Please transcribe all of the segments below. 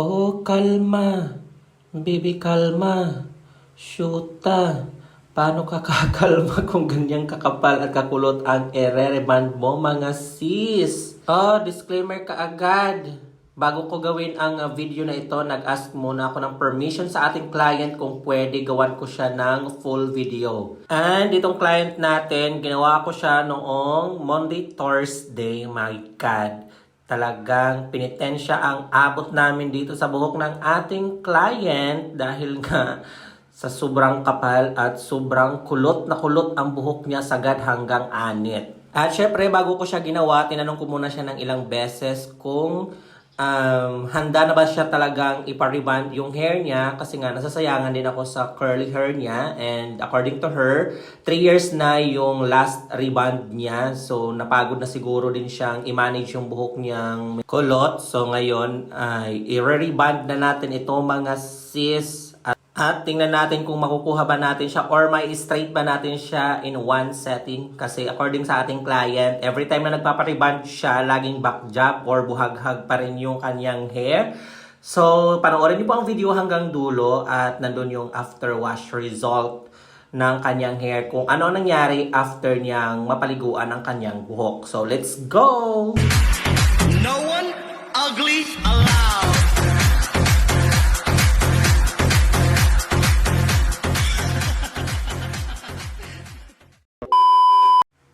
Oh, kalma. Baby, kalma. Shoota. Paano ka kakalma kung ganyang kakapal at kakulot ang ere-reband mo, mga sis? Oh, disclaimer ka agad. Bago ko gawin ang uh, video na ito, nag-ask muna ako ng permission sa ating client kung pwede gawan ko siya ng full video. And itong client natin, ginawa ko siya noong Monday, Thursday, my God. Talagang pinitensya ang abot namin dito sa buhok ng ating client dahil nga sa sobrang kapal at sobrang kulot na kulot ang buhok niya sagad hanggang anit. At syempre, bago ko siya ginawa, tinanong ko muna siya ng ilang beses kung um, handa na ba siya talagang ipariband yung hair niya? Kasi nga nasasayangan din ako sa curly hair niya. And according to her, 3 years na yung last reband niya. So napagod na siguro din siyang i-manage yung buhok niyang kulot. So ngayon ay i-reband na natin ito mga sis at, tingnan natin kung makukuha ba natin siya or may straight ba natin siya in one setting. Kasi according sa ating client, every time na nagpapariband siya, laging back job or buhaghag pa rin yung kanyang hair. So, panoorin niyo po ang video hanggang dulo at nandun yung after wash result ng kanyang hair kung ano ang nangyari after niyang mapaliguan ang kanyang buhok. So, let's go! No one ugly allowed.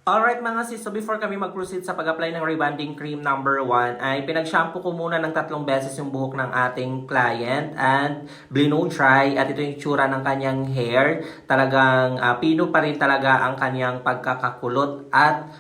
Alright mga sis, so before kami mag-proceed sa pag-apply ng rebonding cream number 1, ay pinag-shampoo ko muna ng tatlong beses yung buhok ng ating client and blow dry at ito yung tsura ng kanyang hair. Talagang ah, pino pa rin talaga ang kanyang pagkakakulot at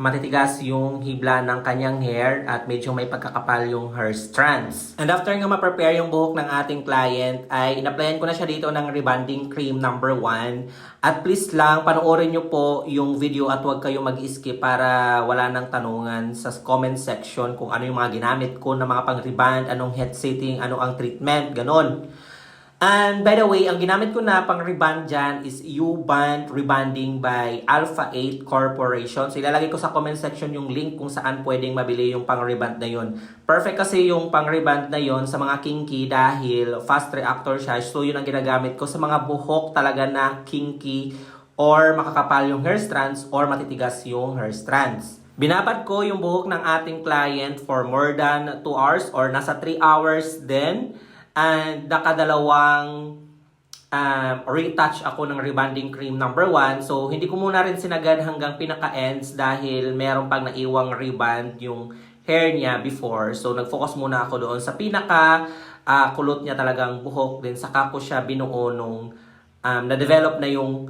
matitigas yung hibla ng kanyang hair at medyo may pagkakapal yung hair strands. And after nga ma-prepare yung buhok ng ating client, ay in-applyan ko na siya dito ng rebonding cream number 1. At please lang, panoorin nyo po yung video at huwag kayong mag-skip para wala nang tanungan sa comment section kung ano yung mga ginamit ko na mga pang-reband, anong head setting, ano ang treatment, ganon. And by the way, ang ginamit ko na pang reband dyan is U-Band Rebanding by Alpha 8 Corporation. So ilalagay ko sa comment section yung link kung saan pwedeng mabili yung pang reband na yun. Perfect kasi yung pang reband na yun sa mga kinky dahil fast reactor siya. So yun ang ginagamit ko sa mga buhok talaga na kinky or makakapal yung hair strands or matitigas yung hair strands. Binabad ko yung buhok ng ating client for more than 2 hours or nasa 3 hours din. And nakadalawang um, retouch ako ng rebonding cream number 1. So, hindi ko muna rin sinagad hanggang pinaka-ends dahil meron pang naiwang reband yung hair niya before. So, nag-focus muna ako doon sa pinaka ah, kulot niya talagang buhok. Then, saka ko siya binuo nung um, na-develop na yung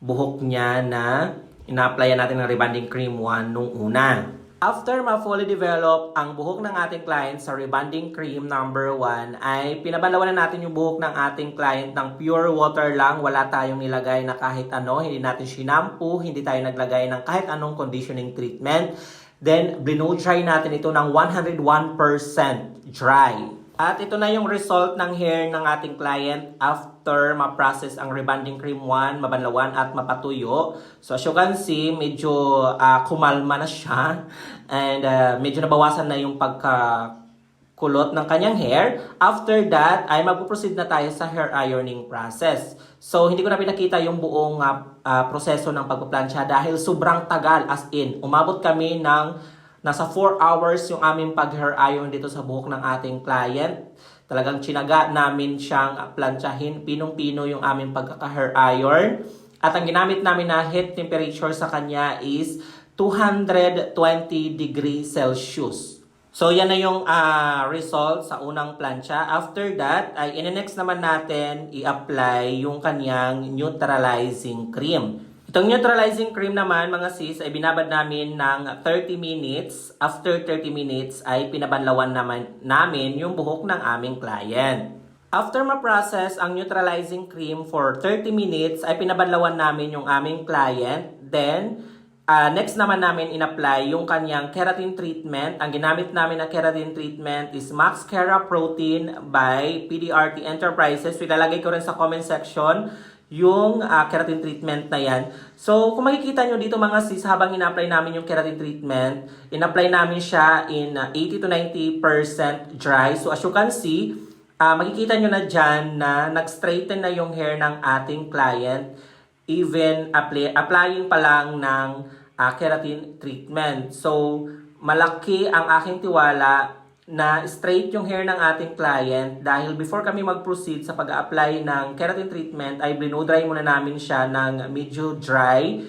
buhok niya na ina-applyan natin ng rebonding cream 1 nung una. After ma-fully develop ang buhok ng ating client sa rebonding cream number 1, ay pinabalawan na natin yung buhok ng ating client ng pure water lang. Wala tayong nilagay na kahit ano. Hindi natin shinampo, hindi tayo naglagay ng kahit anong conditioning treatment. Then, blow dry natin ito ng 101% dry. At ito na yung result ng hair ng ating client after ma-process ang rebonding cream 1, mabanlawan at mapatuyo. So as you can see, medyo ah, kumalma na siya and ah, medyo nabawasan na yung pagka kulot ng kanyang hair. After that, ay magpo-proceed na tayo sa hair ironing process. So, hindi ko na pinakita yung buong ah, ah, proseso ng pagpaplansya dahil sobrang tagal as in. Umabot kami ng nasa 4 hours yung aming pag-hair iron dito sa buhok ng ating client. Talagang chinaga namin siyang plantsahin. Pinong-pino yung aming pagkaka-hair iron. At ang ginamit namin na heat temperature sa kanya is 220 degrees Celsius. So, yan na yung ah, result sa unang plancha. After that, ay in-next naman natin i-apply yung kanyang neutralizing cream. Itong neutralizing cream naman, mga sis, ay binabad namin ng 30 minutes. After 30 minutes, ay pinabanlawan naman namin yung buhok ng aming client. After ma-process ang neutralizing cream for 30 minutes, ay pinabanlawan namin yung aming client. Then, Ah, next naman namin in-apply yung kanyang keratin treatment. Ang ginamit namin na keratin treatment is Max Kera Protein by PDRT Enterprises. Ilalagay ko rin sa comment section yung ah, keratin treatment na yan. So, kung makikita nyo dito mga sis, habang ina-apply namin yung keratin treatment, in-apply namin siya in ah, 80 to 90% dry. So, as you can see, ah, makikita nyo na dyan na nag-straighten na yung hair ng ating client even apply, applying pa lang ng ah, keratin treatment. So, malaki ang aking tiwala na straight yung hair ng ating client dahil before kami mag-proceed sa pag-apply ng keratin treatment ay blow-dry muna namin siya ng medyo dry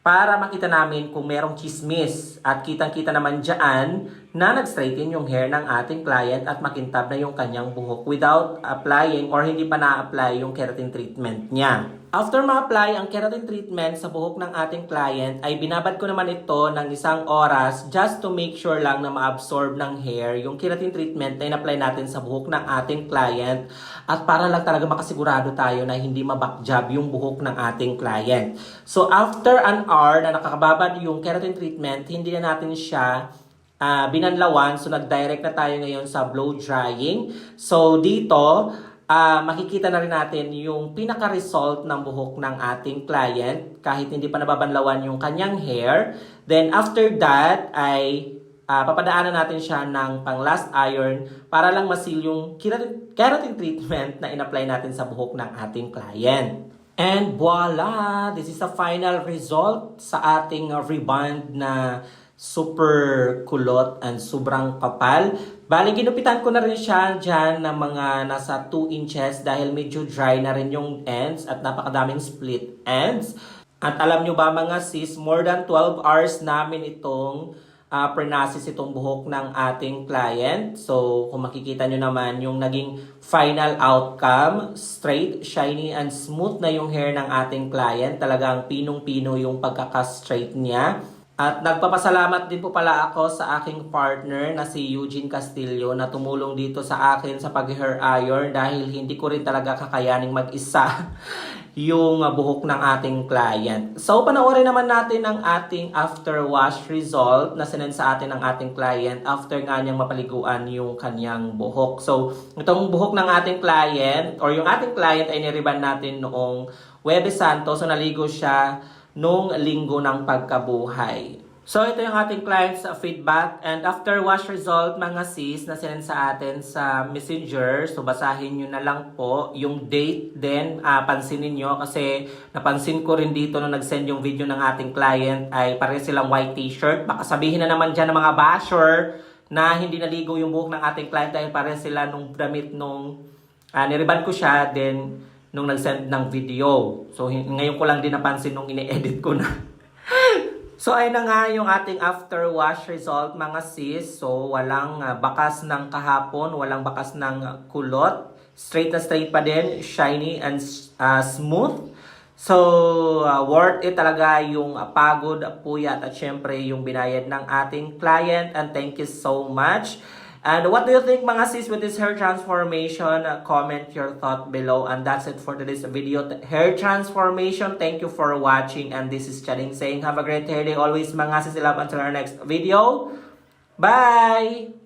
para makita namin kung merong chismis. At kitang-kita naman dyan na nag-straighten yung hair ng ating client at makintab na yung kanyang buhok without applying or hindi pa na-apply yung keratin treatment niya. After ma-apply ang keratin treatment sa buhok ng ating client, ay binabad ko naman ito ng isang oras just to make sure lang na ma-absorb ng hair yung keratin treatment na in-apply natin sa buhok ng ating client at para lang talaga makasigurado tayo na hindi mabakjab yung buhok ng ating client. So after an hour na nakakababad yung keratin treatment, hindi na natin siya ah, binanlawan. So, nag-direct na tayo ngayon sa blow drying. So, dito, ah, makikita na rin natin yung pinaka-result ng buhok ng ating client kahit hindi pa nababanlawan yung kanyang hair. Then, after that, ay ah, papadaanan natin siya ng pang last iron para lang masil yung keratin, treatment na in-apply natin sa buhok ng ating client. And voila! This is the final result sa ating uh, rebond na super kulot and sobrang kapal. Bali, ginupitan ko na rin siya dyan ng mga nasa 2 inches dahil medyo dry na rin yung ends at napakadaming split ends. At alam nyo ba mga sis, more than 12 hours namin itong uh, pernasis itong buhok ng ating client. So, kung makikita nyo naman yung naging final outcome, straight, shiny, and smooth na yung hair ng ating client. Talagang pinong-pino yung pagkaka-straight niya. At nagpapasalamat din po pala ako sa aking partner na si Eugene Castillo na tumulong dito sa akin sa pag-hair iron dahil hindi ko rin talaga kakayaning mag-isa yung uh, buhok ng ating client. So, panoorin naman natin ang ating after wash result na sinend sa atin ng ating client after nga niyang mapaliguan yung kanyang buhok. So, itong buhok ng ating client or yung ating client ay niriban natin noong Webes Santo. So, naligo siya nung linggo ng pagkabuhay. So, ito yung ating client's uh, feedback. And after wash result, mga sis, na sinend sa atin sa messenger. So, basahin nyo na lang po yung date din. ah, pansinin nyo kasi napansin ko rin dito nung nag-send yung video ng ating client ay pare silang white t-shirt. Baka sabihin na naman dyan ng mga basher na hindi naligo yung buhok ng ating client dahil pare sila nung damit nung ah, niriban ko siya. Then, nung nag-send ng video. So, ngayon ko lang din napansin nung ini-edit ko na. so, ayun na nga yung ating after wash result mga sis. So, walang ah, bakas ng kahapon, walang bakas ng kulot. Straight na straight pa din, shiny and ah, smooth. So, ah, worth it talaga yung ah, pagod, puyat at syempre yung binayad ng ating client. And thank you so much. And what do you think mga sis with this hair transformation? Comment your thought below. And that's it for today's video. Hair transformation. Thank you for watching. And this is Charing saying have a great hair day always mga sis. Love until our next video. Bye!